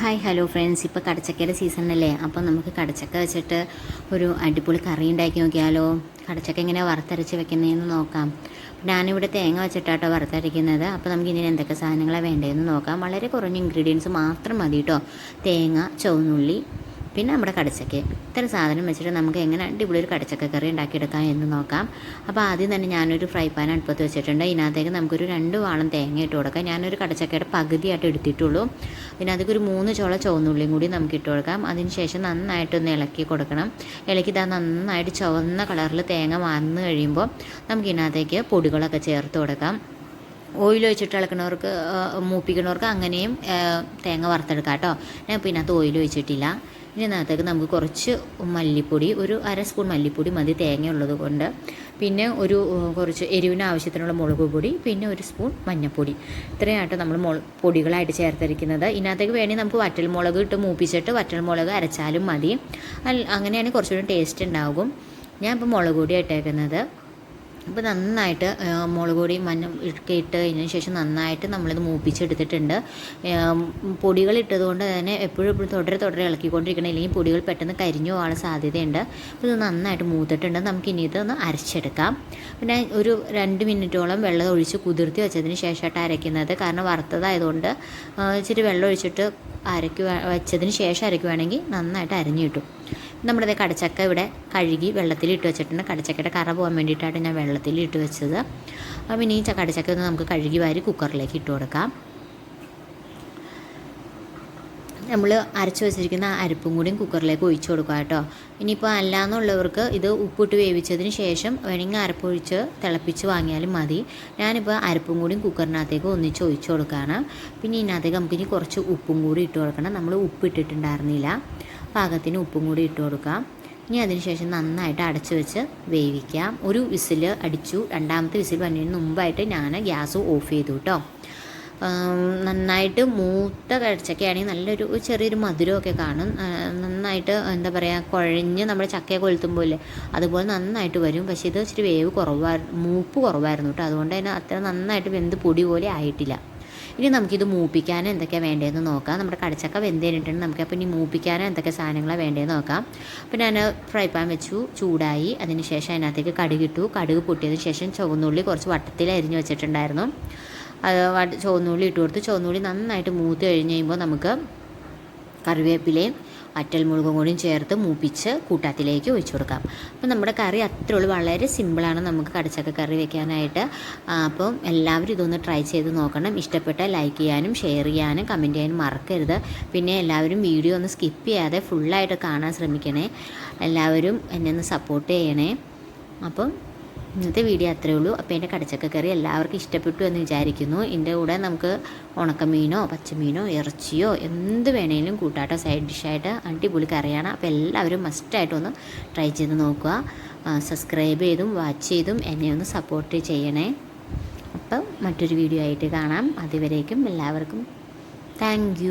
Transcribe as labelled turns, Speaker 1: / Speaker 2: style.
Speaker 1: Hi hello friends ഇപ്പോൾ കടച്ചക്കയുടെ സീസണല്ലേ അപ്പോൾ നമുക്ക് കടച്ചക്ക വെച്ചിട്ട് ഒരു അടിപൊളി കറി ഉണ്ടാക്കി നോക്കിയാലോ? കടച്ചക്ക എങ്ങനെ വറുത്തരച്ച് വെക്കുന്നതെന്ന് നോക്കാം. ഞാനിവിടെ തേങ്ങ വെച്ചിട്ടാട്ടോ വറുത്തരയ്ക്കുന്നത്. അപ്പോൾ നമുക്ക് ഇതിന് എന്തൊക്കെ സാധനങ്ങളാണ് വേണ്ടതെന്ന് നോക്കാം. വളരെ കുറഞ്ഞ ഇൻഗ്രീഡിയൻസ് മാത്രം മതി കേട്ടോ തേങ്ങ ചുവന്നുള്ളി പിന്നെ നമ്മുടെ കടച്ചക്ക. ഇത്തരം സാധനം വെച്ചിട്ട് നമുക്ക് എങ്ങനെ അടിപൊളി ഒരു കടച്ചക്ക കറി ഉണ്ടാക്കിയെടുക്കാം എന്ന് നോക്കാം. അപ്പോൾ ആദ്യം തന്നെ ഞാനൊരു ഫ്രൈ പാൻ അടുപ്പത്ത് വെച്ചിട്ടുണ്ട്. ഇതിനകത്തേക്ക് നമുക്കൊരു രണ്ട് വാളം തേങ്ങ ഇട്ട് കൊടുക്കാം. ഞാനൊരു കടച്ചക്കയുടെ പകുതിയായിട്ട് എടുത്തിട്ടുള്ളൂ. പിന്നെ അതൊക്കെ ഒരു മൂന്ന് ചോള ചുവന്നുള്ളിയും കൂടി നമുക്ക് ഇട്ട് കൊടുക്കാം. അതിന് ശേഷം നന്നായിട്ടൊന്ന് ഇളക്കി കൊടുക്കണം. ഇളക്കി ഇതാ നന്നായിട്ട് ചുവന്ന കളറിൽ തേങ്ങ വന്നു കഴിയുമ്പോൾ നമുക്ക് ഇതിനകത്തേക്ക് പൊടികളൊക്കെ ചേർത്ത് കൊടുക്കാം. ഓയിൽ ഒഴിച്ചിട്ട് ഇളക്കണവർക്ക് മൂപ്പിക്കണവർക്ക് അങ്ങനെയും തേങ്ങ വറുത്തെടുക്കാം കേട്ടോ. ഞാൻ ഇപ്പോൾ ഇതിനകത്ത് ഓയിൽ ഒഴിച്ചിട്ടില്ല. ഇതിനകത്തേക്ക് നമുക്ക് കുറച്ച് മല്ലിപ്പൊടി ഒരു അര സ്പൂൺ മല്ലിപ്പൊടി മതി തേങ്ങ ഉള്ളത് കൊണ്ട്. പിന്നെ ഒരു കുറച്ച് എരിവിന് ആവശ്യത്തിനുള്ള മുളക് പൊടി പിന്നെ ഒരു സ്പൂൺ മഞ്ഞൾപ്പൊടി ഇത്രയായിട്ട് നമ്മൾ മുള പൊടികളായിട്ട് ചേർത്തിരിക്കുന്നത്. ഇതിനകത്തേക്ക് വേണമെങ്കിൽ നമുക്ക് വറ്റൽ മുളക് ഇട്ട് മൂപ്പിച്ചിട്ട് വറ്റൽ മുളക് അരച്ചാലും മതി. അങ്ങനെയാണെങ്കിൽ കുറച്ചുകൂടി ടേസ്റ്റ് ഉണ്ടാകും. ഞാൻ ഇപ്പോൾ മുളക് പൊടി ഇട്ടേക്കുന്നത്. അപ്പോൾ നന്നായിട്ട് മുളക് പൊടി മഞ്ഞ ഒക്കെ ഇട്ട് കഴിഞ്ഞതിന് ശേഷം നന്നായിട്ട് നമ്മളിത് മൂപ്പിച്ചെടുത്തിട്ടുണ്ട്. പൊടികൾ ഇട്ടതുകൊണ്ട് തന്നെ എപ്പോഴും എപ്പോഴും തുടരെ തുടരെ ഇളക്കിക്കൊണ്ടിരിക്കണം. ഇല്ലെങ്കിൽ പൊടികൾ പെട്ടെന്ന് കരിഞ്ഞു പോകാൻ സാധ്യതയുണ്ട്. അപ്പോൾ ഇത് നന്നായിട്ട് മൂത്തിട്ടുണ്ട്. നമുക്ക് ഇനി ഇതൊന്ന് അരച്ചെടുക്കാം. പിന്നെ ഒരു രണ്ട് മിനിറ്റോളം വെള്ളം ഒഴിച്ച് കുതിർത്തി വെച്ചതിന് ശേഷമായിട്ട് അരയ്ക്കുന്നത്. കാരണം വറുത്തതായതുകൊണ്ട് ഇച്ചിരി വെള്ളം ഒഴിച്ചിട്ട് അരയ്ക്കുക വെച്ചതിന് ശേഷം അരയ്ക്കുവാണെങ്കിൽ നന്നായിട്ട് അരഞ്ഞു കിട്ടും. നമ്മുടെ കടച്ചക്ക ഇവിടെ കഴുകി വെള്ളത്തിൽ ഇട്ട് വെച്ചിട്ടുണ്ട്. കടച്ചക്കയുടെ കറ പോകാൻ വേണ്ടിയിട്ടാണ് ഞാൻ വെള്ളത്തിൽ ഇട്ട് വെച്ചത്. അപ്പം ഇനി കടച്ചക്ക ഒന്ന് നമുക്ക് കഴുകി വാരി കുക്കറിലേക്ക് ഇട്ട് കൊടുക്കാം. നമ്മൾ അരച്ച് വെച്ചിരിക്കുന്ന അരപ്പും കൂടിയും കുക്കറിലേക്ക് ഒഴിച്ചു കൊടുക്കുക കേട്ടോ. ഇനിയിപ്പോൾ അല്ലാന്നുള്ളവർക്ക് ഇത് ഉപ്പിട്ട് വേവിച്ചതിന് ശേഷം വേണമെങ്കിൽ അരപ്പൊഴിച്ച് തിളപ്പിച്ച് വാങ്ങിയാലും മതി. ഞാനിപ്പോൾ അരപ്പും കൂടിയും കുക്കറിനകത്തേക്ക് ഒന്നിച്ച് ഒഴിച്ചു കൊടുക്കുകയാണ്. പിന്നെ ഇതിനകത്തേക്ക് നമുക്കിനി കുറച്ച് ഉപ്പും കൂടി ഇട്ട് കൊടുക്കണം. നമ്മൾ ഉപ്പ് ഇട്ടിട്ടുണ്ടായിരുന്നില്ല പാകത്തിന് ഉപ്പും കൂടി ഇട്ട് കൊടുക്കാം. ഇനി അതിനുശേഷം നന്നായിട്ട് അടച്ചു വെച്ച് വേവിക്കാം. ഒരു വിസിൽ അടിച്ചു. രണ്ടാമത്തെ വിസിൽ വന്നതിന് മുമ്പായിട്ട് ഞാൻ ഗ്യാസ് ഓഫ് ചെയ്തു കേട്ടോ നന്നായിട്ട് മൂത്ത കഴിച്ചൊക്കെയാണെങ്കിൽ നല്ലൊരു ചെറിയൊരു മധുരമൊക്കെ കാണും. നന്നായിട്ട് എന്താ പറയുക കുഴഞ്ഞ് നമ്മുടെ ചക്കയെ കൊളുത്തുമ്പോൾ ഇല്ലേ അതുപോലെ നന്നായിട്ട് വരും. പക്ഷേ ഇത് ഇച്ചിരി വേവ് കുറവായിരുന്നു മൂപ്പ് കുറവായിരുന്നു കേട്ടോ അതുകൊണ്ട് തന്നെ അത്ര നന്നായിട്ട് വെന്ത് പൊടി പോലെ ആയിട്ടില്ല. ഇനി നമുക്കിത് മൂപ്പിക്കാൻ എന്തൊക്കെയാണ് വേണ്ടതെന്ന് നോക്കാം. നമ്മുടെ കടച്ചക്ക വെന്ത് കഴിഞ്ഞിട്ടുണ്ട് നമുക്ക്. അപ്പോൾ ഇനി മൂപ്പിക്കാൻ എന്തൊക്കെ സാധനങ്ങളാണ് വേണ്ടതെന്ന് നോക്കാം. അപ്പോൾ ഞാൻ ഫ്രൈ പാൻ വെച്ചു ചൂടായി. അതിന് ശേഷം അതിനകത്തേക്ക് കടുകിട്ടു കടുക് പൊട്ടിയതിന് ശേഷം ചുവന്നുള്ളി കുറച്ച് വട്ടത്തിൽ അരിഞ്ഞ് വെച്ചിട്ടുണ്ടായിരുന്നു. അത് ചുവന്നുള്ളി ഇട്ട് കൊടുത്ത്. ചുവന്നുള്ളി നന്നായിട്ട് മൂത്ത് കഴിഞ്ഞ് കഴിയുമ്പോൾ നമുക്ക് കറിവേപ്പിലയും മുളകും കൂടിയും ചേർത്ത് മൂപ്പിച്ച് കൂട്ടാത്തിലേക്ക് ഒഴിച്ചു കൊടുക്കാം. അപ്പം നമ്മുടെ കറി അത്രേ ഉള്ളൂ വളരെ സിമ്പിളാണ് നമുക്ക് കടച്ചക്ക കറി വെക്കാനായിട്ട്. അപ്പം എല്ലാവരും ഇതൊന്ന് ട്രൈ ചെയ്ത് നോക്കണം. ഇഷ്ടപ്പെട്ട ലൈക്ക് ചെയ്യാനും ഷെയർ ചെയ്യാനും കമന്റ് ചെയ്യാനും മറക്കരുത്. പിന്നെ എല്ലാവരും വീഡിയോ ഒന്ന് സ്കിപ്പ് ചെയ്യാതെ ഫുള്ളായിട്ട് കാണാൻ ശ്രമിക്കണേ. എല്ലാവരും എന്നെ ഒന്ന് സപ്പോർട്ട് ചെയ്യണേ. അപ്പം ഇന്നത്തെ വീഡിയോ അത്രയേ ഉള്ളൂ. അപ്പോൾ എന്റെ കടച്ചക്ക കറി എല്ലാവർക്കും ഇഷ്ടപ്പെട്ടു എന്ന് വിചാരിക്കുന്നു. ഇതിന്റെ കൂടെ നമുക്ക് ഉണക്കമീനോ പച്ചമീനോ ഇറച്ചിയോ എന്ത് വേണേലും കൂട്ടാട്ടോ. സൈഡ് ഡിഷായിട്ട് അടിപൊളി കറിയാണ്. അപ്പോൾ എല്ലാവരും മസ്റ്റായിട്ട് ഒന്ന് ട്രൈ ചെയ്ത് നോക്കുക. സബ്സ്ക്രൈബ് ചെയ്തും വാച്ച് ചെയ്തും എന്നെ ഒന്ന് സപ്പോർട്ട് ചെയ്യണേ. അപ്പം മറ്റൊരു വീഡിയോ ആയിട്ട് കാണാം. അതുവരേക്കും എല്ലാവർക്കും താങ്ക്